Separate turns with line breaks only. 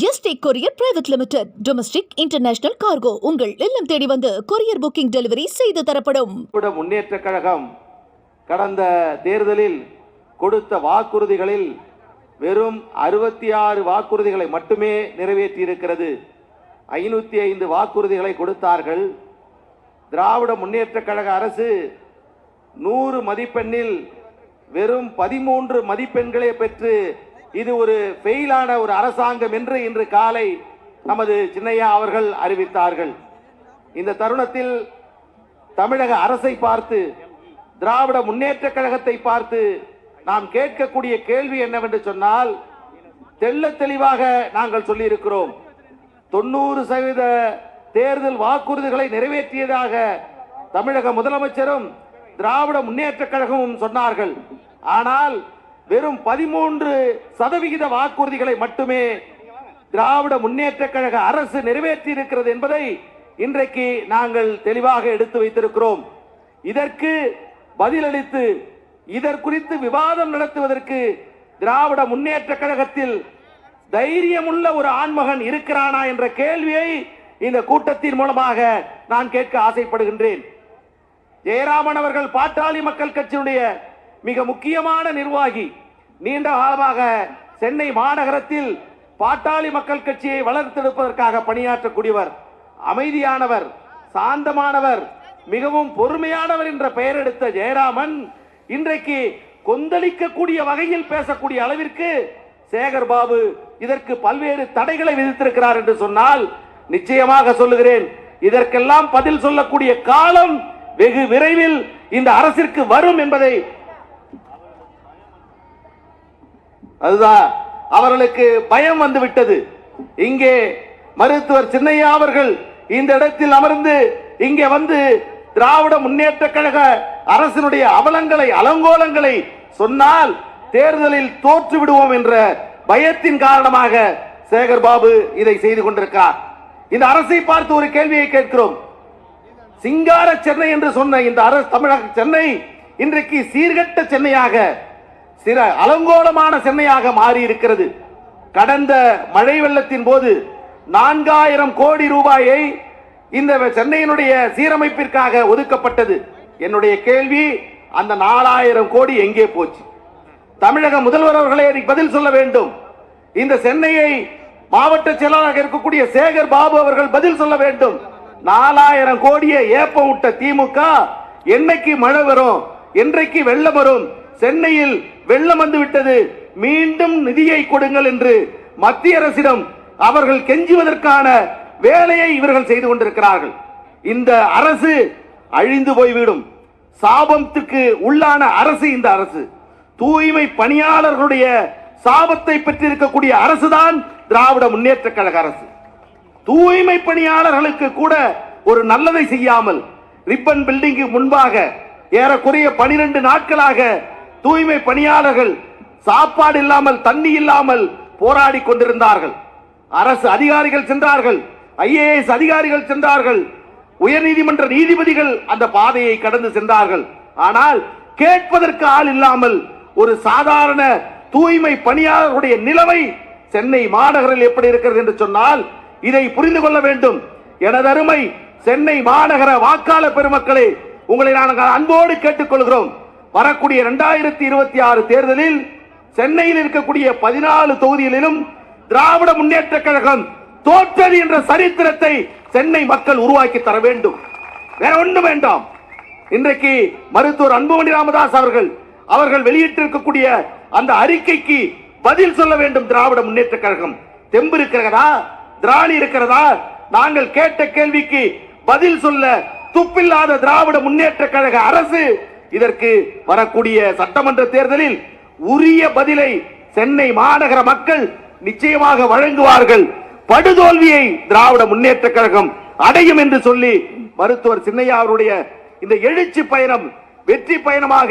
ST courier private limited domestic international cargo உங்கள் இல்லம் தேடி வந்து கொரியர் புக்கிங் டெலிவரி செய்து தரப்படும்.
முன்னேற்ற கழகம் கடந்த தேர்தலில் கொடுத்த வாக்குறுதிகளில் வெறும் அறுபத்தி ஆறு வாக்குறுதிகளை மட்டுமே நிறைவேற்றியிருக்கிறது. ஐநூற்றி ஐந்து வாக்குறுதிகளை கொடுத்தார்கள். திராவிட முன்னேற்ற கழக அரசு நூறு மதிப்பெண்ணில் வெறும் பதிமூன்று மதிப்பெண்களை பெற்று இது ஒரு ஃபெயிலான ஒரு அரசாங்கம் என்று இன்று காலை நமது சின்னையா அவர்கள் அறிவித்தார்கள். இந்த தருணத்தில் தமிழக அரசை பார்த்து திராவிட முன்னேற்ற கழகத்தை பார்த்து நாம் கேட்கக்கூடிய கேள்வி என்னவென்று சொன்னால் தெள்ளத் தெளிவாக நாங்கள் சொல்லியிருக்கிறோம். தொண்ணூறு சதவீத தேர்தல் வாக்குறுதிகளை நிறைவேற்றியதாக தமிழக முதலமைச்சரும் திராவிட முன்னேற்ற கழகமும் சொன்னார்கள். ஆனால் வெறும் பதிமூன்று சதவிகித வாக்குறுதிகளை மட்டுமே திராவிட முன்னேற்ற கழக அரசு நிறைவேற்றி இருக்கிறது என்பதை இன்றைக்கு நாங்கள் தெளிவாக எடுத்து வைத்திருக்கிறோம். இதற்கு பதிலளித்து இதற்குறித்து விவாதம் நடத்துவதற்கு திராவிட முன்னேற்ற கழகத்தில் தைரியமுள்ள ஒரு ஆண்மகன் இருக்கிறானா என்ற கேள்வியை இந்த கூட்டத்தின் மூலமாக நான் கேட்க ஆசைப்படுகின்றேன். ஜெயராமன் அவர்கள் பாட்டாளி மக்கள் கட்சியினுடைய மிக முக்கியமான நிர்வாகி. நீண்ட காலமாக சென்னை மாநகரத்தில் பாட்டாளி மக்கள் கட்சியை வளர்த்தெடுப்பதற்காக பணியாற்றக்கூடியவர் அமைதியானவர் சாந்தமானவர் மிகவும் பொறுமையானவர் என்ற பெயர் எடுத்த ஜெயராமன் இன்றைக்கு கொந்தளிக்கக்கூடிய வகையில் பேசக்கூடிய அளவிற்கு சேகர் பாபு இதற்கு பல்வேறு தடைகளை விதித்திருக்கிறார் என்று சொன்னால் நிச்சயமாக சொல்லுகிறேன். இதற்கெல்லாம் பதில் சொல்லக்கூடிய காலம் வெகு விரைவில் இந்த அரசிற்கு வரும் என்பதை அதுதான் அவர்களுக்கு பயம் வந்து விட்டது. இங்கே மருத்துவர் சின்னையா அவர்கள் இந்த இடத்தில் அமர்ந்து இங்கே வந்து திராவிட முன்னேற்ற கழக அரசினுடைய அவலங்களை அலங்கோலங்களை சொன்னால் தேர்தலில் தோற்று விடுவோம் என்ற பயத்தின் காரணமாக சேகர் பாபு இதை செய்து கொண்டிருக்கார். இந்த அரசை பார்த்து ஒரு கேள்வியை கேட்கிறோம். சிங்கார சென்னை என்று சொன்ன இந்த அரசு தமிழக சென்னை இன்றைக்கு சீர்கட்ட சென்னையாக சில அலங்கோலமான சென்னையாக மாறி இருக்கிறது கடந்த மழை வெள்ளத்தின் போது நான்காயிரம் கோடி ரூபாயை இந்த சென்னையினுடைய சீரமைப்பிற்காக ஒதுக்கப்பட்டது. என்னுடைய கேள்வி அந்த நாலாயிரம் கோடி எங்கே போச்சு? தமிழக முதல்வர் அவர்களே பதில் சொல்ல வேண்டும். இந்த சென்னையை மாவட்ட செயலாளராக இருக்கக்கூடிய சேகர் பாபு அவர்கள் பதில் சொல்ல வேண்டும். நாலாயிரம் கோடியை ஏப்ப விட்ட திமுக என்னைக்கு மழை வரும் என்றைக்கு வெள்ளம் வரும் சென்னையில் வெள்ளம் வந்து விட்டது. மீண்டும் நிதியை கொடுங்கள் என்று மத்திய அரசிடம் அவர்கள் கெஞ்சுவதற்கான வேலையை இவர்கள் செய்து கொண்டிருக்கிறார்கள். இந்த அரசு அழிந்து போய்விடும். சாபத்துக்கு உள்ளான அரசு இந்த அரசு. தூய்மை பணியாளர்களுடைய சாபத்தை பெற்றிருக்கக்கூடிய அரசுதான் திராவிட முன்னேற்ற கழக அரசு. தூய்மை பணியாளர்களுக்கு கூட ஒரு நல்லதை செய்யாமல் ரிப்பன் பில்டிங்கு முன்பாக ஏறக்குறைய பனிரெண்டு நாட்களாக தூய்மை பணியாளர்கள் சாப்பாடு இல்லாமல் தண்ணி இல்லாமல் போராடி கொண்டிருந்தார்கள். அரசு அதிகாரிகள் சென்றார்கள். ஐஏஎஸ் அதிகாரிகள் சென்றார்கள். உயர்நீதிமன்ற நீதிபதிகள் அந்த பாதையை கடந்து சென்றார்கள். ஆனால் கேட்பதற்கு ஆள் இல்லாமல் ஒரு சாதாரண தூய்மை பணியாளர்களுடைய நிலைமை சென்னை மாநகரில் எப்படி இருக்கிறது என்று சொன்னால் இதை புரிந்து கொள்ள வேண்டும். எனது அருமை சென்னை மாநகர வாக்காளர் பெருமக்களே உங்களை நாங்கள் அன்போடு கேட்டுக்கொள்கிறோம் வரக்கூடிய இரண்டாயிரத்தி இருபத்தி ஆறு தேர்தலில் சென்னையில் இருக்கக்கூடிய பதினாலு தொகுதிகளிலும் திராவிட முன்னேற்ற கழகம் தோற்றது என்ற சரித்திரத்தை சென்னை மக்கள் உருவாக்கி தர வேண்டும். வேற ஒன்றும் வேண்டாம். இன்றைக்கு மருத்துவர் அன்புமணி ராமதாஸ் அவர்கள் அவர்கள் வெளியிட்டிருக்கக்கூடிய அந்த அறிக்கைக்கு பதில் சொல்ல வேண்டும் திராவிட முன்னேற்ற கழகம். தெம்பு இருக்கிறதா? திராணி இருக்கிறதா? நாங்கள் கேட்ட கேள்விக்கு பதில் சொல்ல துப்பில்லாத திராவிட முன்னேற்ற கழக அரசு இதற்கு வரக்கூடிய சட்டமன்ற தேர்தலில் உரிய பதிலை சென்னை மாநகர மக்கள் நிச்சயமாக வழங்குவார்கள். படுதோல்வியை திராவிட முன்னேற்ற கழகம் அடையும் என்று சொல்லி மருத்துவர் சின்னையா அவருடைய இந்த எழுச்சி பயணம் வெற்றி பயணமாக